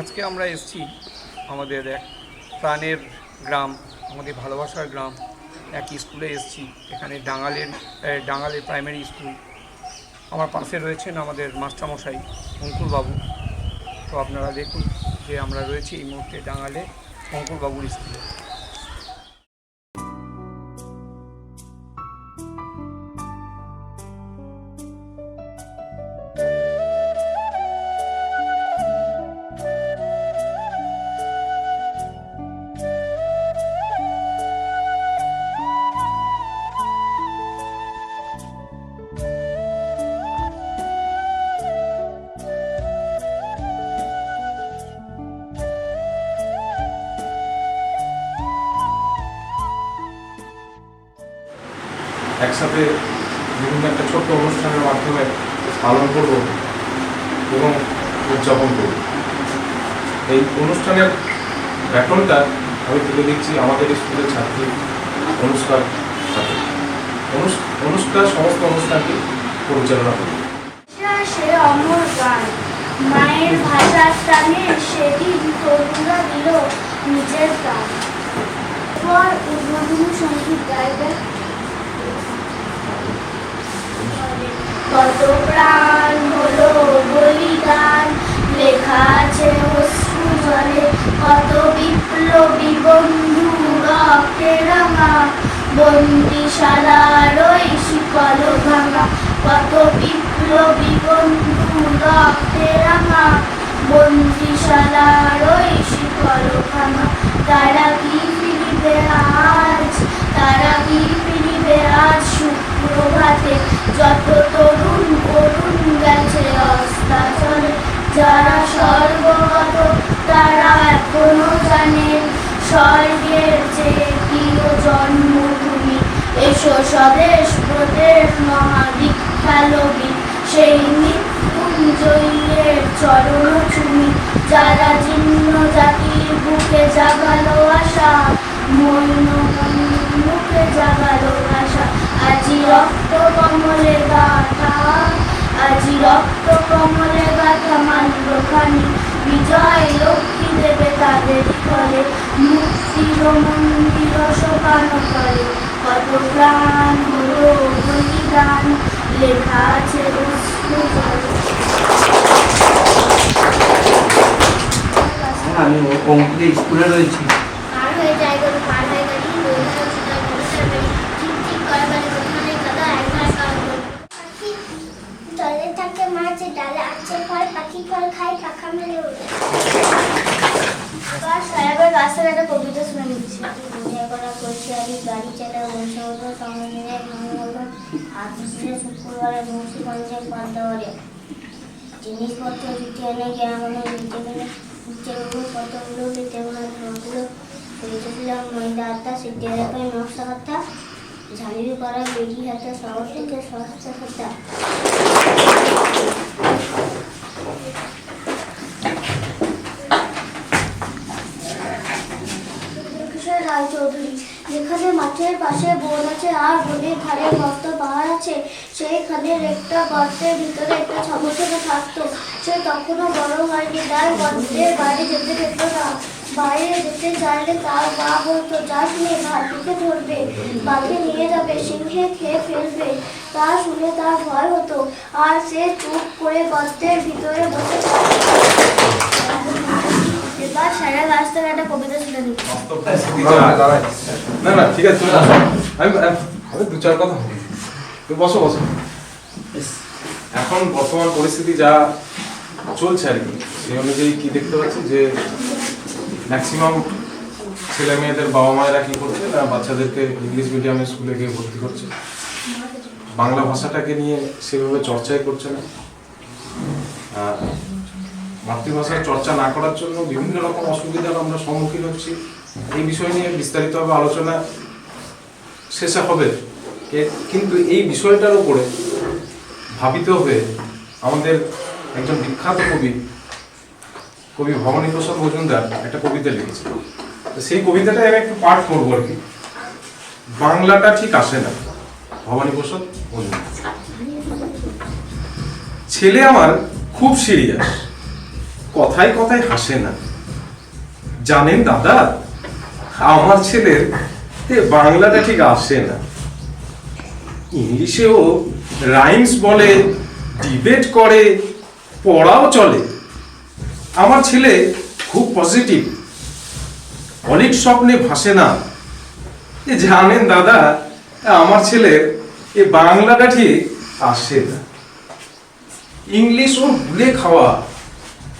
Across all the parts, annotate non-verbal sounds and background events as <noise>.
আজকে আমরা এসছি আমাদের এক প্রাণের গ্রাম, আমাদের ভালোবাসার গ্রাম। এক স্কুলে এসছি, এখানে ডাঙালের ডাঙালের প্রাইমারি স্কুল আমার পাশে রয়েছেন আমাদের মাস্টারমশাই অঙ্কুরবাবু। তো আপনারা দেখুন যে আমরা রয়েছি এই মুহূর্তে ডাঙ্গালে অঙ্কুরবাবুর স্কুলে একসাথে বিভিন্ন একটা ছোট্ট অনুষ্ঠানের মাধ্যমে পালন করব এবং উদযাপন করব। এই অনুষ্ঠানের ব্যাটনটা আমি তুলে দিচ্ছি আমাদের স্কুলের ছাত্রী অনুষ্কার সাথে। অনুষ- অনুষ্কা সমস্ত অনুষ্ঠানটি পরিচালনা করবে। সে মায়ের ভাষার টানে তরুণরা দিল নিজের পর উদ্বোধনী সংগীত গাইবে কত প্রাণ হলো বলিদান? লেখা আছে অশ্রু জলে কত বিপ্লবী বন্ধু রক্তে বন্দিশালার ওই শিকল ভাঙা। কত বিপ্লবী বন্ধু রক্তে রাঙা। বন্দিশালার ওই শিকল ভাঙা। তারা কি ফিরিবে আজ? তারা কি ফিরিবে আজ বিজয় লক্ষ্মী দেবে তাদের ফলে মুক্তির মন্দির সোপান করে কত প্রাণ হলো বলিদান লেখা আছে জলে। আমি অঙ্কুরে স্কুলে রয়েছি পার হয়ে যায় গরু পার হয়ে গেলি বইটা ছোটা বড়টা বেরি ঠিক ঠিক করে বলে ওখানে দাদা একবার কাজ পাখি জলে থাকে মাছ ডালে আছে ফল পাখি ফল খায় পাখা মেলে ওঠে আবার সাহেবের রাস্তাঘাটে কবিতা শুনে নিচ্ছি বুঝে করা করছি আমি গাড়ি চালা বংশগত সংগ্রামীদের মঙ্গলবার দিয়ে শুক্রবারে মুন্সিগঞ্জের পান্ডাওয়ারে জিনিসপত্র দিতে এনে গ্রামে নিচে গেলে নিচে গেলে কতগুলো পেতে ওনার ধোঁয়াগুলো ফেলেছিলাম ময়দা আটা সিদ্ধি এলাকায় নকশা হাতা ঝালিবি করা বেরি হাতা সহজ থেকে সস্তা হাতা যেখানে মাঠের পাশে বন আছে, আর বনের ধারে গর্ত পাহাড় আছে। সেইখানের একটা গর্তের ভিতরে একটা ছোট থাকতো। সে তখনও বড় হয়নি। তার গর্তের বাইরে যেতে যেত না, বাইরে যেতে চাইলে তার মা বলতো, যাস নিয়ে ভালুকে ধরবে বাঘে নিয়ে যাবে, সিংহে খেয়ে ফেলবে। তা শুনে তার ভয় হতো। আর সে চুপ করে গর্তের ভিতরে বসে। এবার সারা রাস্তাঘাটে কবিতা শুনে নিচ্ছি না না ঠিক আছে তুমি। আমি আমি- দু চার কথা বলি। তুমি বসো বসো। এখন বর্তমান পরিস্থিতি যা চলছে আর কি সেই অনুযায়ী কি দেখতে পাচ্ছি যে ম্যাক্সিমাম ছেলে মেয়েদের বাবা মায়েরা কি করছে? না বাচ্চাদেরকে ইংলিশ মিডিয়ামের স্কুলে গিয়ে ভর্তি করছে। বাংলা ভাষাটাকে নিয়ে সেভাবে চর্চাই করছে না। আর মাতৃভাষার চর্চা না করার জন্য বিভিন্ন রকম অসুবিধার আমরা সম্মুখীন হচ্ছি। এই বিষয় নিয়ে বিস্তারিতভাবে আলোচনা শেষে হবে। কিন্তু এই বিষয়টার উপরে ভাবিত হবে আমাদের একজন বিখ্যাত কবি কবি ভবানী প্রসাদ মজুমদার একটা কবিতা লিখেছে সেই কবিতাটা আমি একটু পাঠ করব আর কি। বাংলাটা ঠিক আসে না ভবানী প্রসাদ মজুমদার। ছেলে আমার খুব সিরিয়াস কথায় কথায় হাসে না। জানেন দাদা, আমার ছেলের বাংলাটা ঠিক আসে না। ইংলিশেও রাইমস বলে, ডিবেট করে, পড়াও চলে। আমার ছেলে খুব পজিটিভ। অনেক স্বপ্নে ভাসে না। এ জানেন দাদা, আমার ছেলের এ বাংলাটা ঠিক আসে না। ইংলিশ ও ভুলে খাওয়া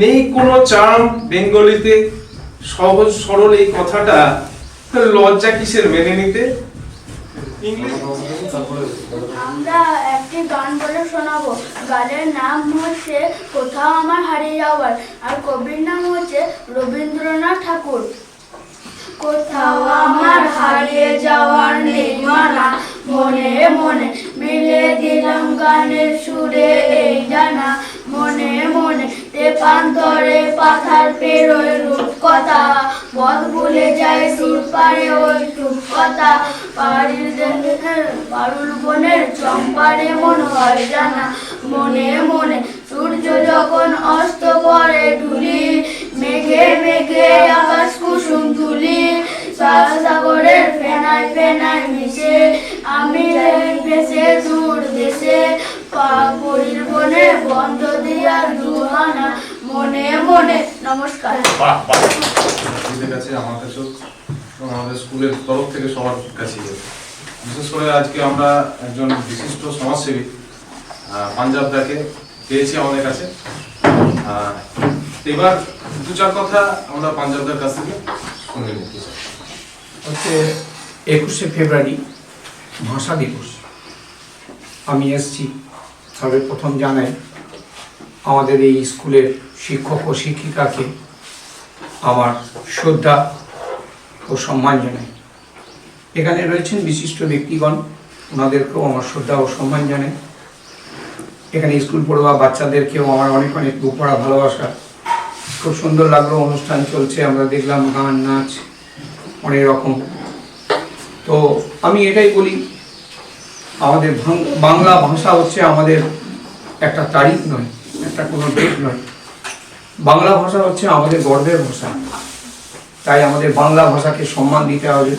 নেই কোনো চার্ম বেঙ্গলিতে। সহজ, সরল এই কথাটা। লজ্জা কিসের মেনে নিতে? আমরা একটি গান বলে শোনাবো। গানের নাম হচ্ছে কোথাও আমার হারিয়ে যাওয়ার আর কবির নাম হচ্ছে রবীন্দ্রনাথ ঠাকুর কোথাও আমার হারিয়ে যাওয়ার নেই মানা মনে মনে মিলে দিলাম গানের সুরে এই জানা মনে মনে তেপান্তরে পাথার পেরোয় রূপ কথা পথ ভুলে যায় সুর পারে ওই কথা পাড়ির দেহের পারুল বনের চম্পারে মন হয় জানা। মনে মনে সূর্য যখন অস্ত করে ঢুলি মেঘে মেঘে আকাশ কুসুম তুলি সাগরের ফেনায় ফেনায় মিশে, আমি ভেসে দূর দেশে পাপড়ির বনে বন্ধ দিয়ার দুহানা মনে মনে নমস্কার। আপনাদের কাছে আমার কাছেও আমাদের স্কুলের তরফ থেকে সবার কাছে বিশেষ করে আজকে আমরা একজন বিশিষ্ট সমাজসেবী পাঞ্জাব দাকে পেয়েছি আমাদের কাছে। এবার দু চার কথা আমরা পাঞ্জাবদার কাছ থেকে শুনে নিতে চাই। হচ্ছে একুশে ফেব্রুয়ারি ভাষা দিবস। আমি এসছি তবে প্রথম জানাই আমাদের এই স্কুলের শিক্ষক ও শিক্ষিকাকে আমার শ্রদ্ধা ও সম্মান জানাই। এখানে রয়েছেন বিশিষ্ট ব্যক্তিগণ, ওনাদেরকেও আমার শ্রদ্ধা ও সম্মান জানাই। এখানে স্কুল পড়ুয়া বাচ্চাদেরকেও আমার অনেক অনেক উপরা ভালোবাসা। খুব সুন্দর লাগল, অনুষ্ঠান চলছে, আমরা দেখলাম গান, নাচ, অনেক রকম। তো আমি এটাই বলি আমাদের বাংলা ভাষা হচ্ছে আমাদের একটা তারিখ নয়, একটা কোনো ডেট নয়। বাংলা ভাষা হচ্ছে আমাদের গর্বের ভাষা। তাই আমাদের বাংলা ভাষাকে সম্মান দিতে হবে।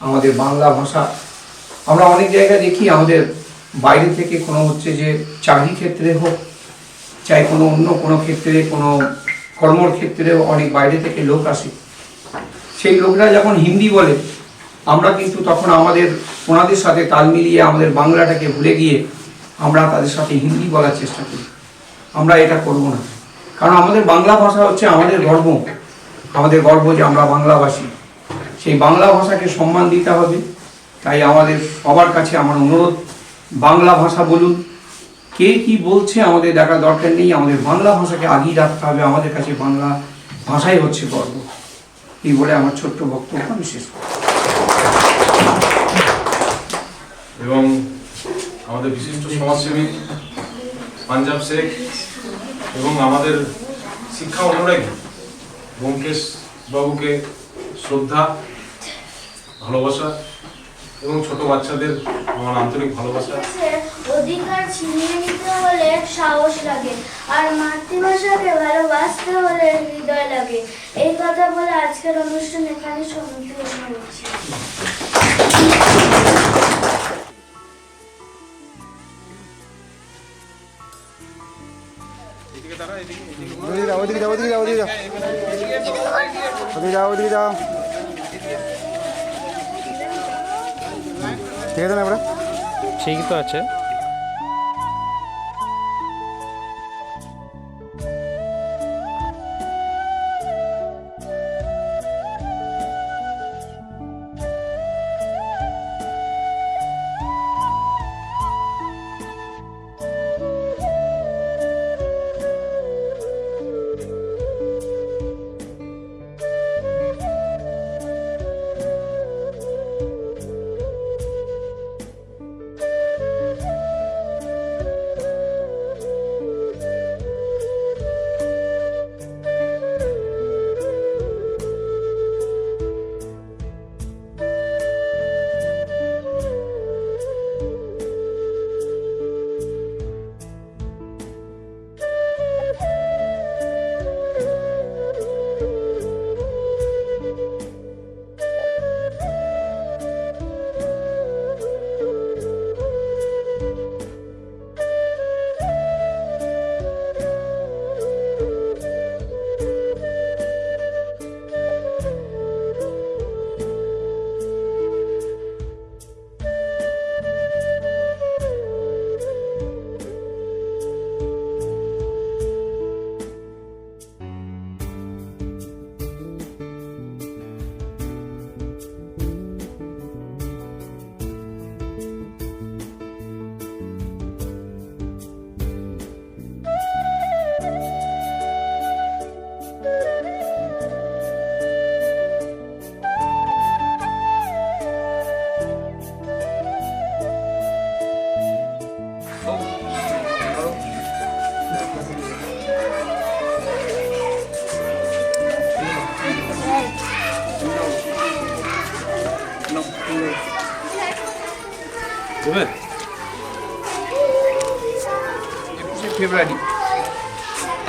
আমাদের বাংলা ভাষা, আমরা অনেক জায়গায় দেখি আমাদের বাইরে থেকে কোনো হচ্ছে যে চাকরি ক্ষেত্রে হোক, চাই কোনো অন্য কোনো ক্ষেত্রে, কোনো কর্মর ক্ষেত্রেও অনেক বাইরে থেকে লোক আসে। সেই লোকরা যখন হিন্দি বলে আমরা কিন্তু তখন আমাদের ওনাদের সাথে তাল মিলিয়ে আমাদের বাংলাটাকে ভুলে গিয়ে আমরা তাদের সাথে হিন্দি বলার চেষ্টা করি। আমরা এটা করব না। কারণ আমাদের বাংলা ভাষা হচ্ছে আমাদের গর্ব। আমাদের গর্ব যে আমরা বাংলাভাষী। সেই বাংলা ভাষাকে সম্মান দিতে হবে। তাই আমাদের সবার কাছে আমার অনুরোধ, বাংলা ভাষা বলুন। কে কি বলছে আমাদের দেখা দরকার নেই। আমাদের বাংলা ভাষাকে আগিয়ে রাখতে হবে। আমাদের কাছে বাংলা ভাষাই হচ্ছে গর্ব। এই বলে আমার ছোট্ট বক্তব্য আমি শেষ করছি। এবং আমাদের বিশিষ্ট সমাজসেবী পাঞ্জাব শেখ এবং আমাদের শিক্ষা অনুরাগী ব্যোমকেশ বাবুকে শ্রদ্ধা, ভালোবাসা এবং ছোট বাচ্চাদের আমার আন্তরিক ভালোবাসা। অধিকার ছিনিয়ে নিতে হলে সাহস লাগে আর মাতৃভাষাকে ভালোবাসতে হলে হৃদয় লাগে। এই কথা বলে আজকের অনুষ্ঠান এখানে সমাপ্তি। ওদিকে যাও ওদিকে যাও ওদিকে যাও ওদিকে যাও। ওদিকে যাও ওদিকে যাও। ঠিক আছে না আমরা ঠিক তো আছে।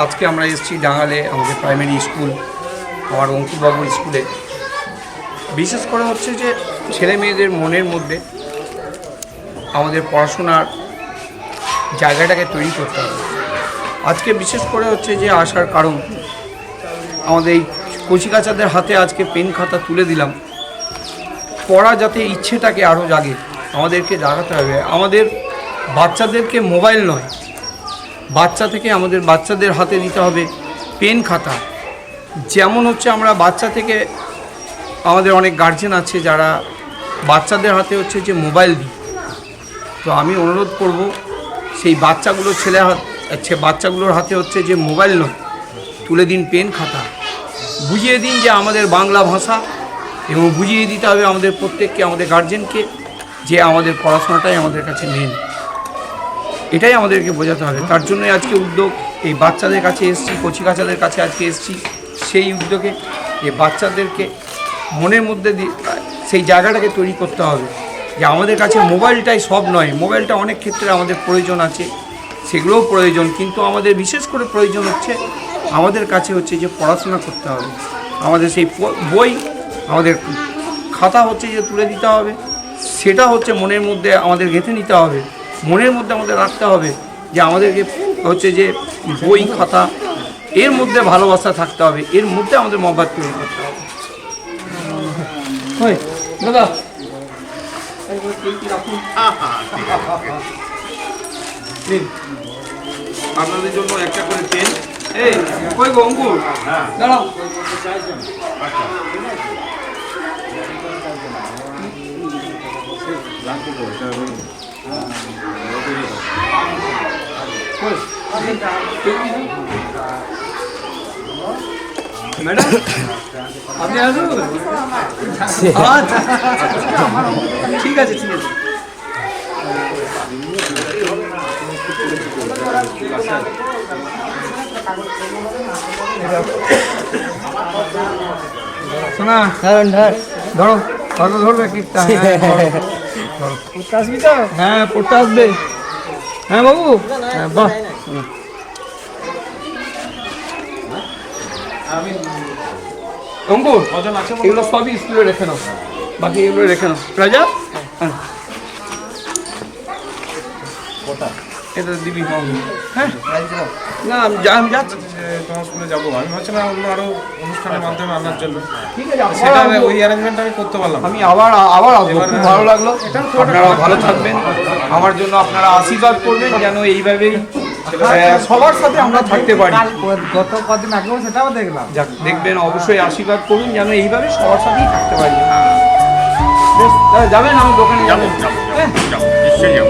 আজকে আমরা এসেছি ডাঙালে আমাদের প্রাইমারি স্কুল আমার অঙ্কুরবাবুর স্কুলে বিশেষ করে হচ্ছে যে ছেলে মেয়েদের মনের মধ্যে আমাদের পড়াশোনার জায়গাটাকে তৈরি করতে হবে। আজকে বিশেষ করে হচ্ছে যে আসার কারণ, আমাদের এই কচিকাচাদের হাতে আজকে পেন খাতা তুলে দিলাম। পড়া যাতে ইচ্ছেটাকে আরও জাগে, আমাদেরকে জাগাতে হবে। আমাদের বাচ্চাদেরকে মোবাইল নয় বাচ্চা থেকে আমাদের বাচ্চাদের হাতে দিতে হবে পেন খাতা। যেমন হচ্ছে আমরা বাচ্চা থেকে আমাদের অনেক গার্জেন আছে যারা বাচ্চাদের হাতে হচ্ছে যে মোবাইল দিই। তো আমি অনুরোধ করব, সেই বাচ্চাগুলো ছেলে হাত বাচ্চাগুলোর হাতে হচ্ছে যে মোবাইল নয় তুলে দিন পেন খাতা। বুঝিয়ে দিন যে আমাদের বাংলা ভাষা এবং বুঝিয়ে দিতে হবে আমাদের প্রত্যেককে, আমাদের গার্জেনকে যে আমাদের পড়াশোনাটাই আমাদের কাছে মেন এটাই আমাদেরকে বোঝাতে হবে। তার জন্যই আজকে উদ্যোগ, এই বাচ্চাদের কাছে এসছি কচিকাচাদের কাছে আজকে এসছি, সেই উদ্যোগে যে বাচ্চাদেরকে মনের মধ্যে সেই জায়গাটাকে তৈরি করতে হবে। যে আমাদের কাছে মোবাইলটাই সব নয়, মোবাইলটা অনেক ক্ষেত্রে আমাদের প্রয়োজন আছে, সেগুলোও প্রয়োজন, কিন্তু আমাদের বিশেষ করে প্রয়োজন হচ্ছে, আমাদের কাছে হচ্ছে যে পড়াশোনা করতে হবে। আমাদের সেই বই, আমাদের খাতা হচ্ছে যে তুলে দিতে হবে, সেটা হচ্ছে মনের মধ্যে আমাদের গেঁথে নিতে হবে। মনের মধ্যে আমাদের রাখতে হবে যে আমাদেরকে হচ্ছে যে বই খাতা এর মধ্যে ভালোবাসা থাকতে হবে এর মধ্যে আমাদের মহব্বত তৈরি করতে হবে। ওই, দাদা। আপনাদের জন্য একটা করে পেন। এই কই গো অঙ্কুর? দাঁড়াও। ম্যাডাম আপনি আসুন ঠিক আছে ঠিক আছে শোনা ধরো ধরো ধরবে কিকটা <laughs> হ্যাঁ। হ্যাঁ পড়তে আসবে হ্যাঁ বাবু? হ্যাঁ বাহ। অঙ্কুর, এগুলো সবই স্কুলে রেখে নাও। বাকি এগুলো রেখে নাও। রাজা? হ্যাঁ। এটা দিবি। হ্যাঁ। না, আমি যাচ্ছি। তোমার স্কুলে যাব। আমি ভাবছিলাম ওগুলো আরও অনুষ্ঠানের মাধ্যমে আনার জন্য। ঠিক আছে সেটা ওই অ্যারেঞ্জমেন্ট আমি করতে পারলাম আমি আবার আবার আসব খুব ভালো লাগল। আপনারাও ভালো থাকবেন। আমার জন্য আপনারা আশীর্বাদ করবেন যেন এইভাবেই সবার সাথে আমরা থাকতে পারি। গত কদিন আগেও সেটাও দেখলাম। যাক দেখবেন অবশ্যই আশীর্বাদ করুন যেন এইভাবে সবার সাথেই থাকতে পারি। বেশ তাহলে যাবেন আমার দোকানে। যাবেন হ্যাঁ। নিশ্চয়ই যাব।